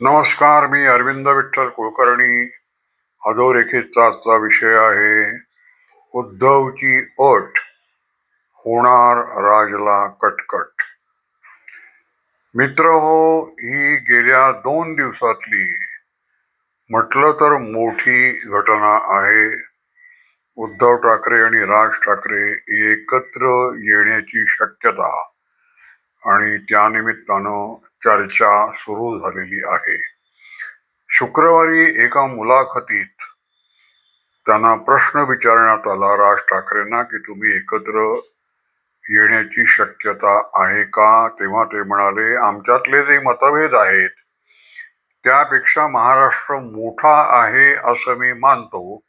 नमस्कार मी अरविंद विठ्ठल कुलकर्णी. अधोरेखितचा आजचा विषय आहे उद्धवची अट होणार राजला कटकट. मित्र हो ही गेल्या दोन दिवसातली म्हटलं तर मोठी घटना आहे. उद्धव ठाकरे आणि राज ठाकरे एकत्र येण्याची शक्यता आणि त्यानिमित्तानं चर्चा सुरू झालेली आहे. शुक्रवारी एका मुलाखतीत त्यांना प्रश्न विचारण्यात आला राज ठाकरेंना की तुम्ही एकत्र येण्याची शक्यता आहे का? तेव्हा ते म्हणाले आमच्यातले जे मतभेद आहेत त्यापेक्षा महाराष्ट्र मोठा आहे असं मी मानतो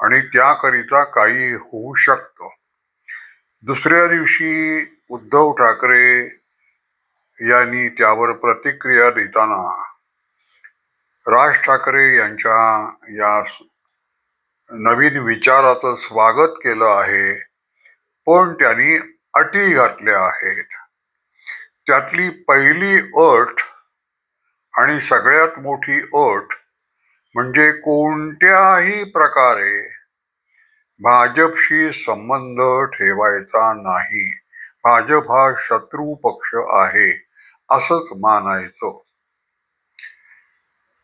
आणि त्याकरिता काही होऊ शकतं. दुसऱ्या दिवशी उद्धव ठाकरे यांनी त्यावर प्रतिक्रिया देताना राज ठाकरे यांच्या या नवीन विचाराचं स्वागत केलं आहे पण त्यांनी अटी घातल्या आहेत. त्यातली पहिली अट आणि सगळ्यात मोठी अट म्हणजे कोणत्याही प्रकारे भाजपशी संबंध ठेवायचा नाही. भाजप हा शत्रू पक्ष आहे. असंच मानायचं.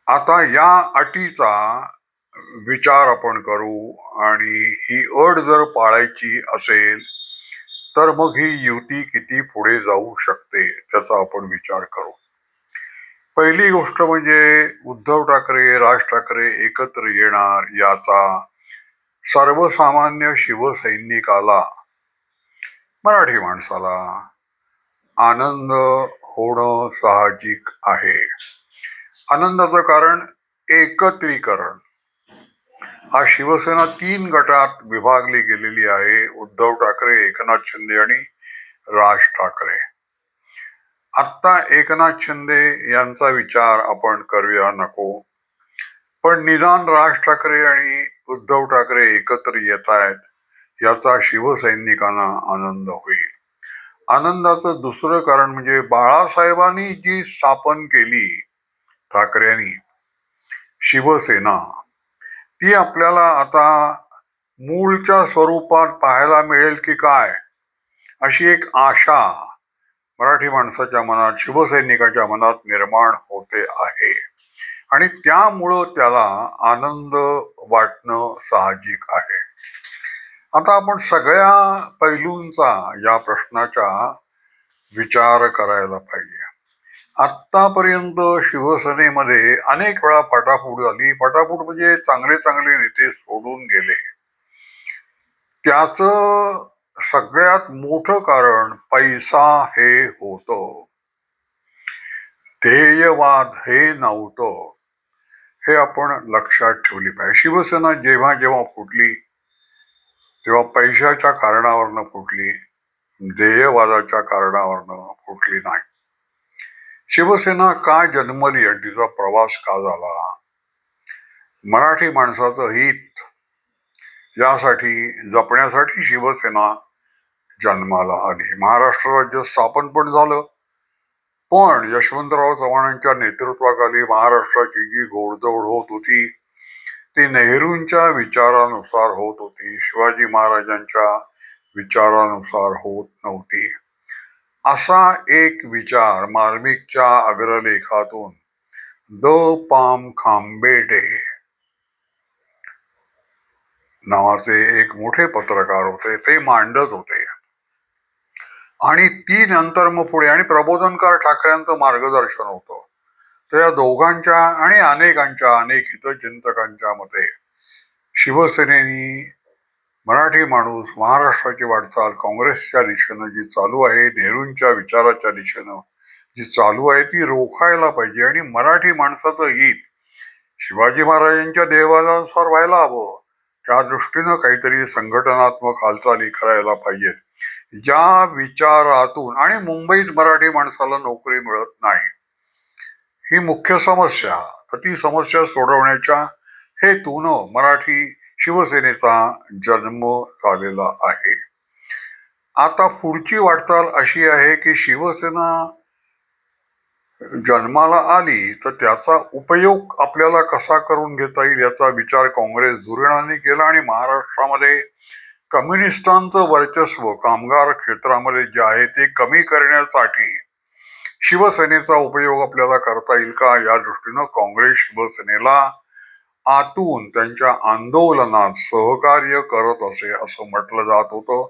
आता या अटीचा विचार आपण करू आणि ही अट जर पाळायची असेल तर मग ही युती किती पुढे जाऊ शकते त्याचा आपण विचार करू. पहिली गोष्ट म्हणजे उद्धव ठाकरे राज ठाकरे एकत्र येणार याचा सर्वसामान्य शिवसैनिकाला मराठी माणसाला आनंद होणं साहजिक आहे. आनंदाचं कारण एकत्रीकरण. हा शिवसेना तीन गटात विभागली गेलेली आहे. उद्धव ठाकरे एकनाथ शिंदे आणि राज ठाकरे. आत्ता एकनाथ शिंदे यांचा विचार आपण करूया नको. पण निदान राज ठाकरे आणि उद्धव ठाकरे एकत्र येत आहेत याचा शिवसैनिकांना आनंद होईल. आनंदाचं दुसरं कारण म्हणजे बाळासाहेबांनी जी स्थापन केली ठाकरेंनी शिवसेना ती आपल्याला आता मूळच्या स्वरूपात पाहायला मिळेल की काय अशी एक आशा मराठी माणसाच्या मनात शिवसैनिकाच्या मनात निर्माण होते आहे. आणि त्यामुळं त्याला आनंद वाटणं साहजिक आहे. आता आपण सगळ्या पैलूंचा या प्रश्नाचा विचार करायला पाहिजे. आत्तापर्यंत शिवसेनेमध्ये अनेक वेळा पटाफूट झाली. पटाफूट म्हणजे चांगले चांगले नेते सोडून गेले. त्याच सगळ्यात मोठं कारण पैसा हे होतं. ध्येयवाद हे नव्हतं. हे आपण लक्षात ठेवली पाहिजे. शिवसेना जेव्हा जेव्हा फुटली तेव्हा पैशाच्या कारणावरनं फुटली ध्येयवादाच्या कारणावरनं फुटली नाही. शिवसेना का जन्मली आणि तिचा प्रवास का झाला? मराठी माणसाचं हित यासाठी जपण्यासाठी शिवसेना जन्माला आली. महाराष्ट्र राज्य स्थापन पण झालं. पण यशवंतराव चव्हाणांच्या नेतृत्वाखाली महाराष्ट्राची जी घोडदौड होत होती ती नेहरूंच्या विचारानुसार होत होती. शिवाजी महाराजांच्या विचारानुसार होत नव्हती. असा एक विचार मार्मिकच्या अग्रलेखातून द पाम खांबेटे नावाचे एक मोठे पत्रकार होते. ते मांडत होते. आणि ती नंतर मग पुढे आणि प्रबोधनकार ठाकरेंचं मार्गदर्शन होतं. तर या दोघांच्या आणि अनेकांच्या अनेक हितचिंतकांच्या मते शिवसेनेनी मराठी माणूस महाराष्ट्राची वाटचाल काँग्रेसच्या दिशेनं जी चालू आहे नेहरूंच्या विचाराच्या दिशेनं जी चालू आहे ती रोखायला पाहिजे आणि मराठी माणसाचं हित शिवाजी महाराजांच्या देवानुसार व्हायला हवं. त्या दृष्टीनं काहीतरी संघटनात्मक हालचाली करायला पाहिजेत. ज्या विचारातून आणि मुंबईत मराठी माणसाला नोकरी मिळत नाही ही मुख्य समस्या. तर ती समस्या सोडवण्याच्या हेतूनं मराठी शिवसेनेचा जन्म झालेला आहे. आता पुढची वाटचाल अशी आहे की शिवसेना जन्माला आली तर त्याचा उपयोग आपल्याला कसा करून घेता येईल याचा विचार काँग्रेस धुरीणाने केला आणि महाराष्ट्रामध्ये कम्युनिस्टांचं वर्चस्व कामगार क्षेत्रामध्ये जे आहे ते कमी करण्यासाठी शिवसेनेचा उपयोग आपल्याला करता येईल का? या दृष्टीनं काँग्रेस शिवसेनेला आतून त्यांच्या आंदोलनात सहकार्य करत असे असं म्हटलं जात होतं.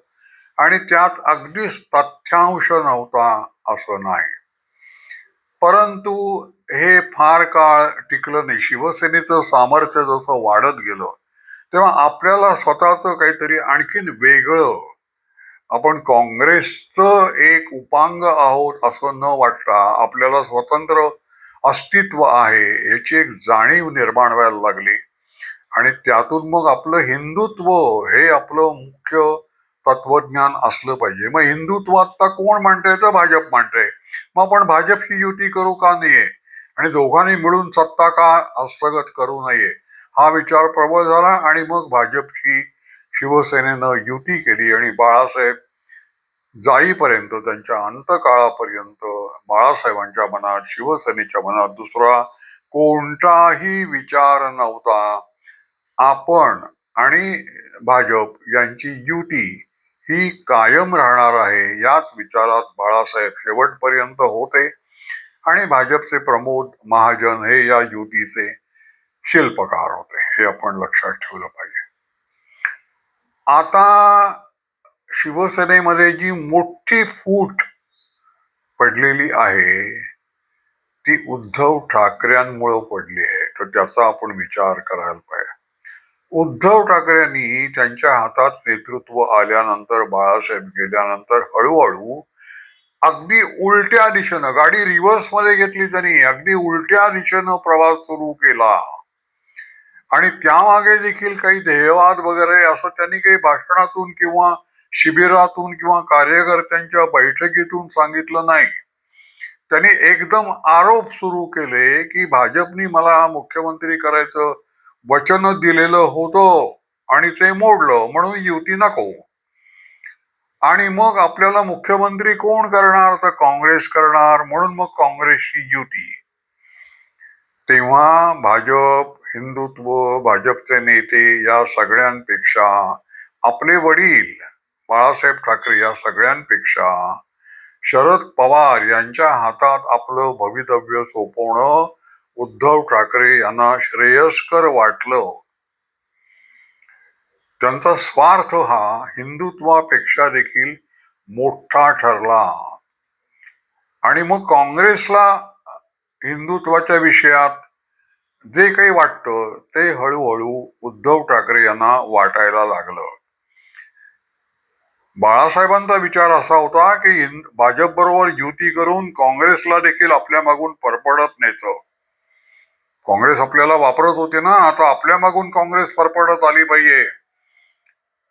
आणि त्यात अगदीच तथ्यांश नव्हता असं नाही. परंतु हे फार काळ टिकलं नाही. शिवसेनेचं सामर्थ्य जसं वाढत गेलं तेव्हा आपल्याला स्वतःचं काहीतरी आणखीन वेगळं आपण काँग्रेसचं एक उपांग आहोत असं न वाटता आपल्याला स्वतंत्र अस्तित्व आहे याची एक जाणीव निर्माण व्हायला लागली. आणि त्यातून मग आपलं हिंदुत्व हे आपलं मुख्य तत्वज्ञान असलं पाहिजे. मग हिंदुत्व आता कोण मांडतंय? तर भाजप मांडतंय. मग आपण भाजपशी युती करू का नाहीये? आणि दोघांनी मिळून सत्ता का हस्तगत करू नये? हा विचार प्रबळ झाला आणि मग भाजपशी शिवसेनेनं युती केली आणि बाळासाहेब जाईपर्यंत त्यांच्या अंतकाळापर्यंत बाळासाहेबांच्या मनात शिवसेनेच्या मनात दुसरा कोणताही विचार नव्हता. आपण आणि भाजप यांची युती ही कायम राहणार आहे याच विचारात बाळासाहेब शेवटपर्यंत होते. आणि भाजपचे प्रमोद महाजन हे या युतीचे शिल्पकार होते हे आपण लक्षात ठेवलं पाहिजे. आता शिवसेनेमध्ये जी मोठी फूट पडलेली आहे ती उद्धव ठाकरेंमुळं पडली आहे. तर त्याचा आपण विचार करायला पाहिजे. उद्धव ठाकरेंनी त्यांच्या हातात नेतृत्व आल्यानंतर बाळासाहेब गेल्यानंतर हळूहळू अगदी उलट्या दिशेनं गाडी रिव्हर्समध्ये घेतली त्यांनी अगदी उलट्या दिशेनं प्रवास सुरू केला. आणि त्यामागे देखील काही ध्येयवाद वगैरे असं त्यांनी काही भाषणातून किंवा शिबिरातून किंवा कार्यकर्त्यांच्या बैठकीतून सांगितलं नाही. त्यांनी एकदम आरोप सुरू केले की भाजपनी मला मुख्यमंत्री करायचं वचन दिलेलं होतं आणि ते मोडलं म्हणून युती नको. आणि मग आपल्याला मुख्यमंत्री कोण करणार? तर काँग्रेस करणार म्हणून मग काँग्रेसची युती. तेव्हा भाजप हिंदुत्व भाजपचे नेते या सगळ्यांपेक्षा आपले वडील बाळासाहेब ठाकरे या सगळ्यांपेक्षा शरद पवार यांच्या हातात आपलं भवितव्य सोपवणं उद्धव ठाकरे यांना श्रेयस्कर वाटलं. त्यांचा स्वार्थ हा हिंदुत्वापेक्षा देखील मोठा ठरला. आणि मग काँग्रेसला हिंदुत्वाच्या विषयात जे काही वाटतं ते हळूहळू उद्धव ठाकरे यांना वाटायला लागलं. बाळासाहेबांचा विचार असा होता की भाजप बरोबर युती करून काँग्रेसला देखील आपल्या मागून परपडत न्यायचं. काँग्रेस आपल्याला वापरत होते ना आता आपल्या मागून काँग्रेस परपडत आली पाहिजे.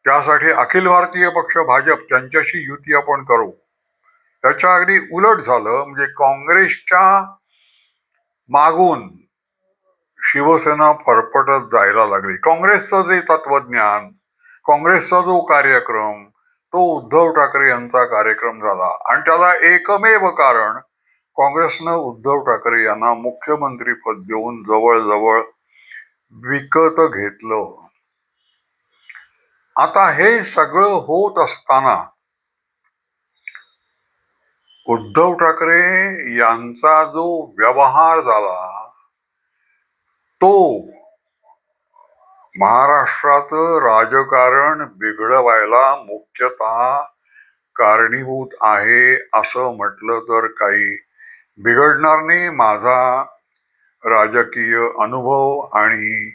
त्यासाठी अखिल भारतीय पक्ष भाजप त्यांच्याशी युती आपण करू. त्याच्या अगदी उलट झालं म्हणजे काँग्रेसच्या मागून शिवसेना फरफटत जायला लागली. काँग्रेसचं जे तत्वज्ञान काँग्रेसचा जो कार्यक्रम तो उद्धव ठाकरे यांचा कार्यक्रम झाला. आणि त्याला एकमेव कारण काँग्रेसनं उद्धव ठाकरे यांना मुख्यमंत्री पद देऊन जवळजवळ विकत घेतलं. आता हे सगळं होत असताना उद्धव ठाकरे यांचा जो व्यवहार झाला तो महाराष्ट्राचं राजकारण बिघडवायला मुख्यतः कारणीभूत आहे असं म्हटलं तर काही. बिघडणार नाही माझा राजकीय अनुभव आणि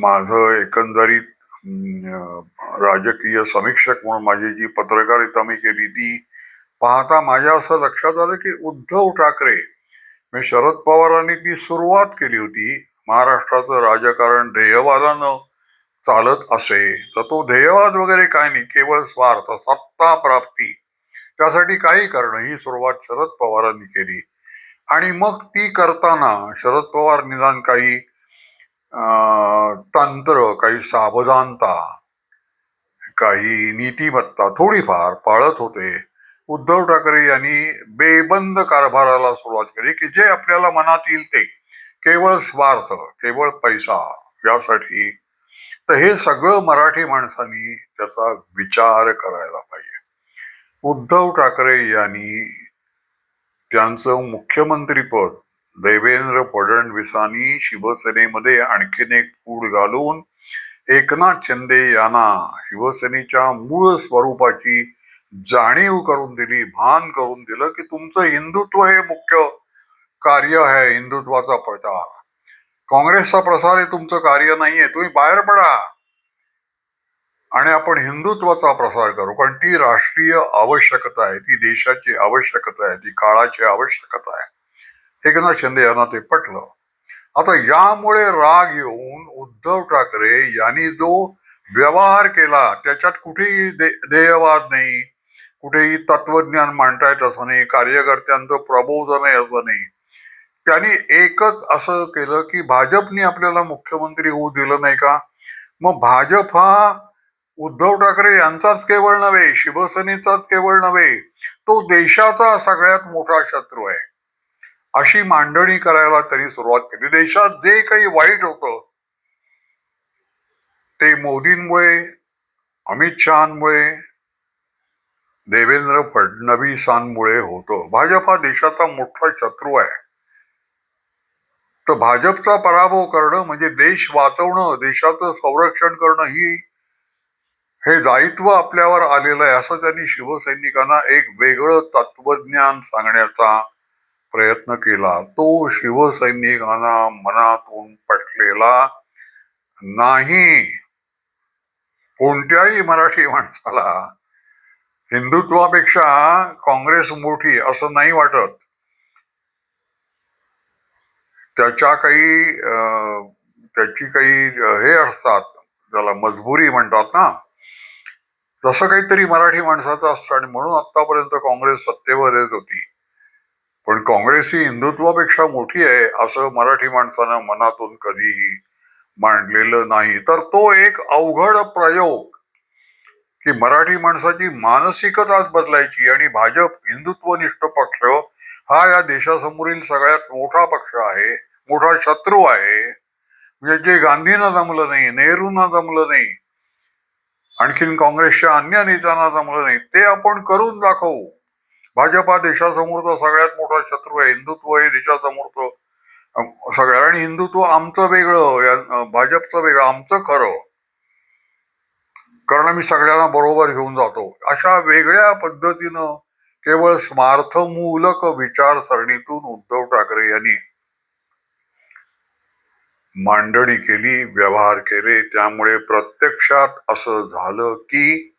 माझं एकंदरीत राजकीय समीक्षक म्हणून माझी जी पत्रकारिता मी केली ती पाहता माझ्या असं लक्षात आलं की उद्धव ठाकरे मी शरद पवारांनी ती सुरुवात केली होती. महाराष्ट्राचं राजकारण ध्येयवादानं चालत असे. तर तो ध्येयवाद वगैरे काय नाही केवळ स्वार्थ सत्ता प्राप्ती. त्यासाठी काही करणं ही सुरुवात शरद पवारांनी केली. आणि मग ती करताना शरद पवार निदान काही तंत्र काही सावधानता काही नीतिमत्ता थोडीफार पाळत होते. उद्धव ठाकरे यांनी बेबंद कारभाराला सुरुवात केली की जे आपल्याला मनात येईल ते. केवळ स्वार्थ केवळ पैसा यासाठी. तर हे सगळं मराठी माणसांनी त्याचा विचार करायला पाहिजे. उद्धव ठाकरे यांनी त्यांचं मुख्यमंत्रीपद देवेंद्र फडणवीसांनी शिवसेनेमध्ये आणखीन एक पूड घालून एकनाथ शिंदे यांना शिवसेनेच्या मूळ स्वरूपाची जाणीव करून दिली भान करून दिलं की तुमचं हिंदुत्व हे मुख्य कार्य आहे हिंदुत्वाचा प्रचार. काँग्रेसचा प्रसार हे तुमचं कार्य नाहीये तुम्ही बाहेर पडा. आणि आपण हिंदुत्वाचा प्रसार करू कारण ती राष्ट्रीय आवश्यकता आहे ती देशाची आवश्यकता आहे ती काळाची आवश्यकता आहे. एकनाथ शिंदे यांना ते पटलं. आता यामुळे राग येऊन उद्धव ठाकरे यांनी जो व्यवहार केला त्याच्यात कुठेही दे ध्येयवाद नाही. कुठेही तत्वज्ञान मांडता येत असं नाही कार्यकर्त्यांचं प्रबोधन आहे असं नाही. त्यांनी एकच असं केलं की भाजपने आपल्याला मुख्यमंत्री होऊ दिलं नाही का? मग भाजप हा उद्धव ठाकरे यांचाच केवळ नव्हे शिवसेनेचाच केवळ नव्हे तो देशाचा सगळ्यात मोठा शत्रू आहे. अशी मांडणी करायला त्यांनी सुरुवात केली. देशात जे काही वाईट होतं ते मोदींमुळे अमित शहामुळे देवेंद्र फडणवीसांमुळे होतं. भाजप हा देशाचा मोठा शत्रू आहे. तर भाजपचा पराभव करणं म्हणजे देश वाचवणं देशाचं संरक्षण करणं ही हे दायित्व आपल्यावर आलेलं आहे असं त्यांनी शिवसैनिकांना एक वेगळं तत्वज्ञान सांगण्याचा प्रयत्न केला. तो शिवसैनिकांना मनातून पटलेला नाही. कोणत्याही मराठी माणसाला हिंदुत्वापेक्षा काँग्रेस मोठी असं नाही वाटत. त्याच्या काही त्याची काही हे असतात त्याला मजबुरी म्हणतात ना. तसं काहीतरी मराठी माणसाचं असतं आणि म्हणून आतापर्यंत काँग्रेस सत्तेवर येत होती. पण काँग्रेस ही हिंदुत्वापेक्षा मोठी आहे असं मराठी माणसानं मनातून कधीही मांडलेलं नाही. तर तो एक अवघड प्रयोग की मराठी माणसाची मानसिकताच बदलायची आणि भाजप हिंदुत्वनिष्ठ पक्ष हा या देशासमोरील सगळ्यात मोठा पक्ष आहे मोठा शत्रू आहे. म्हणजे जे गांधींना जमलं नाही नेहरूंना जमलं नाही आणखीन काँग्रेसच्या अन्य नेत्यांना जमलं नाही ते आपण करून दाखवू. भाजप हा देशासमोरचा सगळ्यात मोठा शत्रू आहे हिंदुत्व हे देशासमोरचं अं, सगळं आणि हिंदुत्व आमचं वेगळं भाजपचं वेगळं आमचं खरं. कारण मी सगळ्यांना बरोबर घेऊन जातो. अशा वेगळ्या पद्धतीनं केवळ स्मार्थमूलक विचारसरणीतून उद्धव ठाकरे यांनी मांडणी केली व्यवहार केले. त्यामुळे प्रत्यक्षात असं झालं की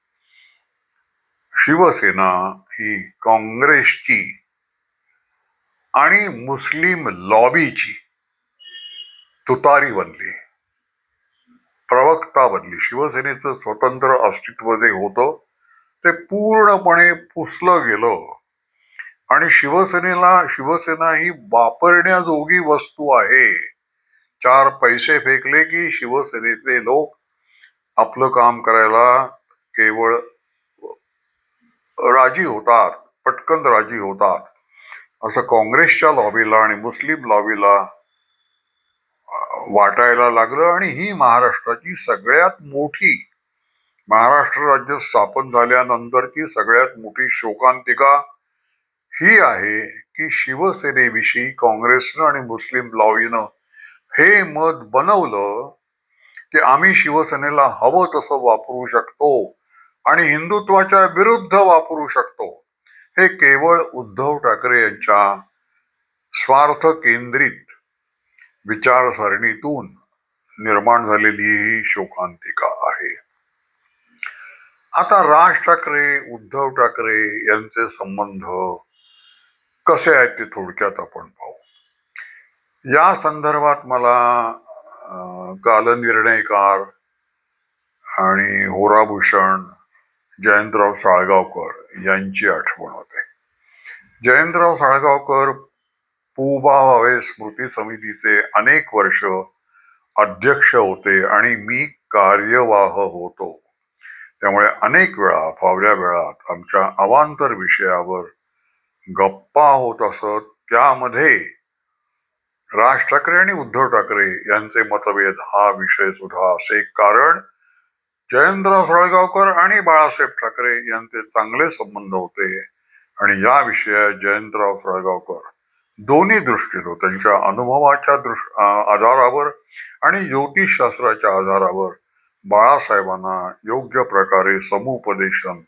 शिवसेना ही काँग्रेसची आणि मुस्लिम लॉबीची तुतारी बनली. प्रवक्ता बनली. शिवसेनेचं स्वतंत्र अस्तित्व जे होतं ते पूर्णपणे पुसलं गेलं. आणि शिवसेनेला शिवसेना ही वापरण्याजोगी वस्तू आहे. चार पैसे फेकले की शिवसेनेचे लोक आपलं काम करायला केवळ राजी होतात पटकन राजी होतात. असं काँग्रेसच्या लॉबीला आणि मुस्लिम लॉबीला वाटायला लागलं आणि ही महाराष्ट्राची सगळ्यात मोठी महाराष्ट्र राज्य स्थापन झाल्यानंतरची सगळ्यात मोठी शोकांतिका ही आहे की शिवसेनेविषयी काँग्रेसनं आणि मुस्लिम लॉबीनं हे मत बनवलं की आम्ही शिवसेनेला हवं तसं वापरू शकतो आणि हिंदुत्वाच्या विरुद्ध वापरू शकतो. हे केवळ उद्धव ठाकरे यांच्या स्वार्थ केंद्रित विचारसरणीतून निर्माण झालेली ही शोकांतिका आहे. आता राज ठाकरे उद्धव ठाकरे यांचे संबंध कसे आहेत ते थोडक्यात आपण पाहू. या संदर्भात मला कालनिर्णयकार आणि होराभूषण जयंतराव साळगावकर यांची आठवण होते. जयंतराव साळगावकर पुबा भावे स्मृती समितीचे अनेक वर्ष अध्यक्ष होते आणि मी कार्यवाह होतो. त्यामुळे अनेक वेळा फावल्या वेळात आमच्या अवांतर विषयावर गप्पा होत असत. त्यामध्ये राज ठाकरे आणि उद्धव ठाकरे यांचे मतभेद हा विषय सुद्धा असे कारण जयंतराव सळगावकर आणि बाळासाहेब ठाकरे यांचे चांगले संबंध होते. आणि या विषयात जयंतराव सळगावकर दोन्ही दृष्टीनं त्यांच्या अनुभवाच्या दृष् आधारावर आणि ज्योतिषशास्त्राच्या आधारावर बाळासाहेबांना योग्य प्रकारे समुपदेशन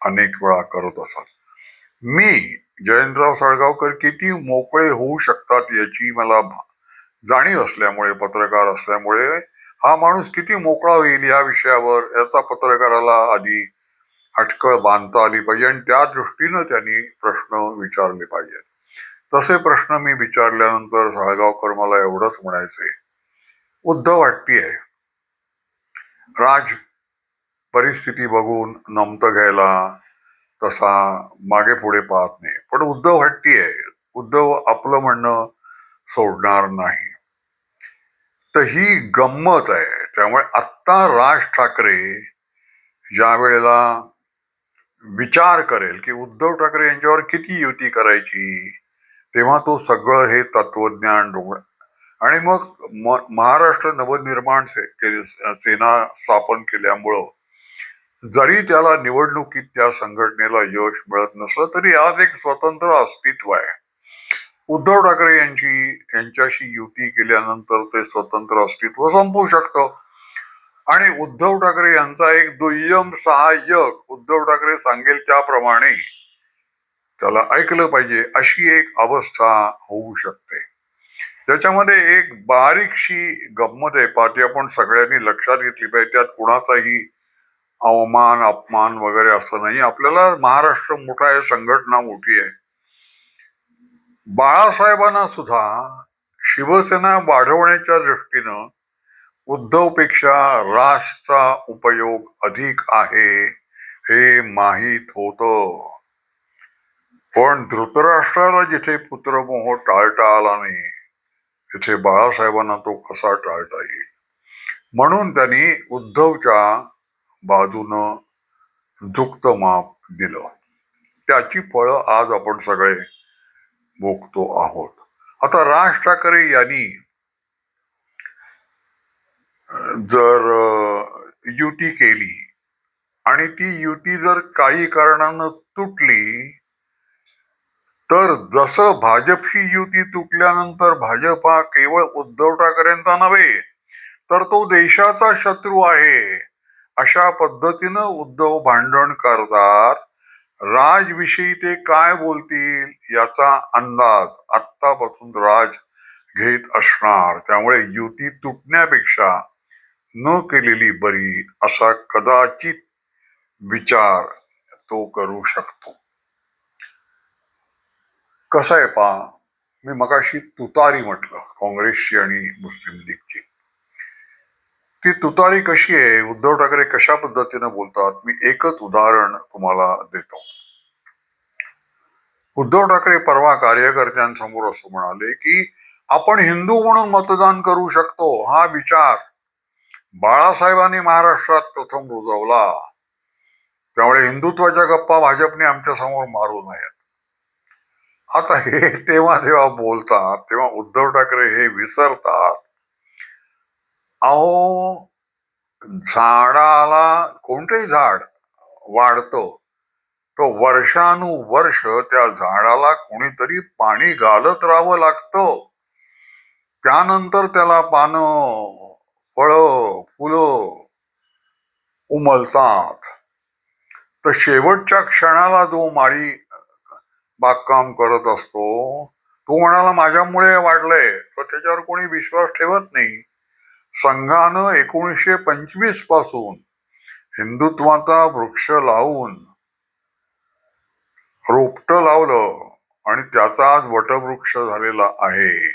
अनेक वेळा करत असत मी जयंतराव सळगावकर किती मोकळे होऊ शकतात याची मला जाणीव असल्यामुळे पत्रकार असल्यामुळे हा माणूस किती मोकळा होईल या विषयावर याचा पत्रकाराला आधी अटकळ बांधता आली पाहिजे आणि त्या दृष्टीनं त्यांनी प्रश्न विचारले पाहिजेत. तसे प्रश्न मी विचारल्यानंतर साळगावकर मला एवढंच म्हणायचे उद्धव वाटतीये आहे. राज परिस्थिती बघून नमतं घ्यायला तसा मागे पुढे पाहत नाही. पण उद्धव हट्टी आहे. उद्धव आपलं म्हणणं सोडणार नाही. तर ही गंमत आहे. त्यामुळे आत्ता राज ठाकरे ज्या वेळेला विचार करेल की उद्धव ठाकरे यांच्यावर किती युती करायची तेव्हा तो सगळं हे तत्वज्ञान डोंगर आणि मग महाराष्ट्र नवनिर्माण से- के- सेना स्थापन केल्यामुळं जरी त्याला निवडणुकीत त्या संघटनेला यश मिळत नसलं तरी आज एक स्वतंत्र अस्तित्व आहे. उद्धव ठाकरे यांची यांच्याशी युती केल्यानंतर ते स्वतंत्र अस्तित्व संपू शकतं. आणि उद्धव ठाकरे यांचा एक दुय्यम सहाय्यक उद्धव ठाकरे सांगेल त्याप्रमाणे त्याला ऐकलं पाहिजे अशी एक अवस्था होऊ शकते. त्याच्यामध्ये एक बारीकशी गंमत आहे. पाठी आपण सगळ्यांनी लक्षात घेतली पाहिजे त्यात कुणाचाही अवमान अपमान वगैरे असं नाही. आपल्याला महाराष्ट्र मोठा आहे संघटना मोठी आहे. बाळासाहेबांना सुद्धा शिवसेना वाढवण्याच्या दृष्टीनं उद्धवपेक्षा राजचा उपयोग अधिक आहे हे माहीत होतं. पण धृतराष्ट्राला जिथे पुत्रमोह टाळता आला नाही तिथे बाळासाहेबांना तो कसा टाळता येईल? म्हणून त्यांनी उद्धवच्या बाजूनं दुःख माप दिलं. त्याची फळं आज आपण सगळे भोगतो आहोत. आता राज ठाकरे यांनी जर युती केली आणि ती युती जर काही कारणानं तुटली तर जसं भाजपशी युती तुटल्यानंतर भाजप हा केवळ उद्धव ठाकरेंचा नव्हे तर तो देशाचा शत्रू आहे. अशा पद्धतीनं उद्धव भांडण करतात राजविषयी ते काय बोलतील याचा अंदाज आत्तापासून राज घेत असणार. त्यामुळे युती तुटण्यापेक्षा न केलेली बरी असा कदाचित विचार तो करू शकतो. कसं आहे पा मी मगाशी तुतारी म्हटलं काँग्रेसची आणि मुस्लिम लीगची. ती तुतारी कशी आहे उद्धव ठाकरे कशा पद्धतीनं बोलतात मी एकच उदाहरण तुम्हाला देतो. उद्धव ठाकरे परवा कार्यकर्त्यांसमोर असं म्हणाले की आपण हिंदू म्हणून मतदान करू शकतो हा विचार बाळासाहेबांनी महाराष्ट्रात प्रथम रुजवला. त्यामुळे हिंदुत्वाच्या गप्पा भाजपने आमच्यासमोर मारू नयेत. आता हे तेव्हा जेव्हा बोलतात तेव्हा उद्धव ठाकरे हे विसरतात. अहो झाडाला कोणतंही झाड वाढतं तो वर्षानुवर्ष त्या झाडाला कोणीतरी पाणी घालत राहावं लागतं. त्यानंतर त्याला पानं फळं फुलं उमलतात. तर शेवटच्या क्षणाला जो माळी बागकाम करत असतो. तो म्हणाला माझ्यामुळे वाढलंय. तर त्याच्यावर कोणी विश्वास ठेवत नाही. संघानं एकोणीसशे पंचवीसपासून हिंदुत्वाचा वृक्ष लावून रोपट लावलं आणि त्याचा आज वटवृक्ष झालेला आहे.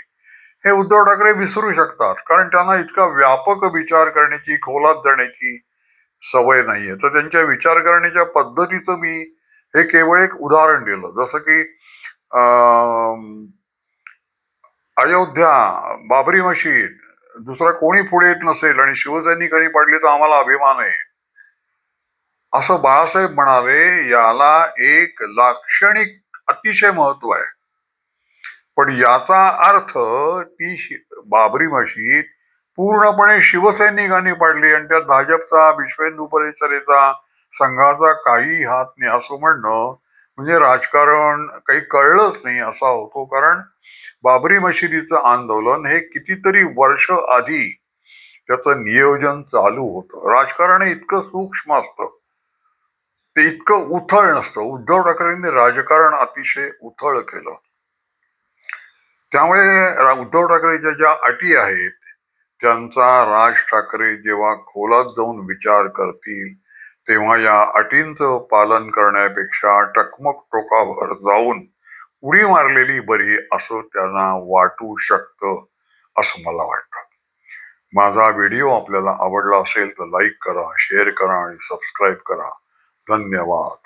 हे उद्धव ठाकरे विसरू शकतात कारण त्यांना इतका व्यापक विचार करण्याची खोलात जाण्याची सवय नाहीये. तर त्यांच्या विचार करण्याच्या पद्धतीचं मी हे केवळ एक उदाहरण दिलं. जसं की अं, अयोध्या बाबरी मशीद दुसरा कोणी पुढे येत नसेल आणि शिवसैनिकांनी पाडली तर आम्हाला अभिमान आहे. असं बाळासाहेब म्हणाले याला एक लाक्षणिक अतिशय महत्त्व आहे. पण याचा अर्थ ती बाबरी मशीद पूर्णपणे शिवसैनिकांनी पाडली आणि त्यात भाजपचा विश्वेंदू परिसरेचा संघाचा काही हात नाही असं म्हणणं म्हणजे राजकारण काही कळलंच नाही असा होतो. कारण बाबरी मशिदीचं आंदोलन हे कितीतरी वर्ष आधी त्याचं नियोजन चालू होतं. राजकारण हे इतकं सूक्ष्म असतं. ते इतकं उथळ नसतं. उद्धव ठाकरेंनी राजकारण अतिशय उथळ केलं. त्यामुळे उद्धव ठाकरेच्या ज्या अटी आहेत त्यांचा राज ठाकरे जेव्हा खोलात जाऊन विचार करतील तेव्हा या अटींचं पालन करण्यापेक्षा टकमक टोकावर जाऊन उडी मारलेली बरी असं त्यांना वाटू शकतं असं मला वाटतं. माझा व्हिडिओ आपल्याला आवडला असेल तर लाईक करा शेअर करा आणि सबस्क्राईब करा. धन्यवाद.